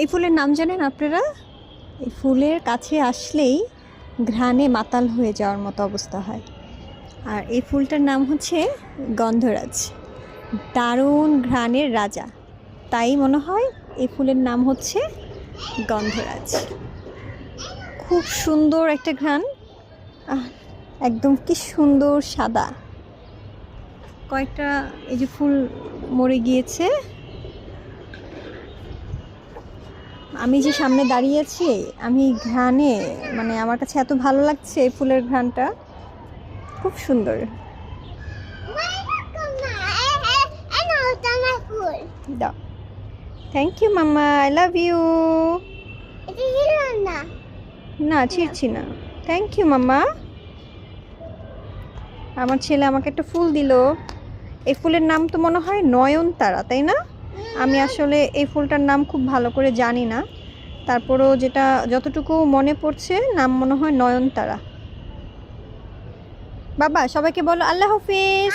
এই ফুলের নাম জানেন আপনারা? এই ফুলের কাছে আসলেই ঘ্রাণে মাতাল হয়ে যাওয়ার মতো অবস্থা হয়। আর এই ফুলটার নাম হচ্ছে গন্ধরাজ। দারুণ ঘ্রাণের রাজা। তাই মনে হয় এই ফুলের নাম হচ্ছে গন্ধরাজ। খুব সুন্দর একটা ঘ্রাণ। একদম কি সুন্দর সাদা। কয়েকটা এই যে ফুল মরে গিয়েছে। আমি যে সামনে দাঁড়িয়ে আছি আমি ঘ্রাণে মানে আমার কাছে এত ভালো লাগছে এই ফুলের ঘ্রাণটা। খুব সুন্দর। Thank you mamma I love you না, ছিঁড়ছি না। Thank you mamma. আমার ছেলে আমাকে একটা ফুল দিল। এই ফুলের নাম তো মনে হয় নয়নতারা, তাই না? আমি আসলে এই ফুলটার নাম খুব ভালো করে জানি না। তারপরও যেটা যতটুকু মনে পড়ছে, নাম মনে হয় নয়নতারা। বাবা, সবাইকে বলো আল্লাহ হাফিজ।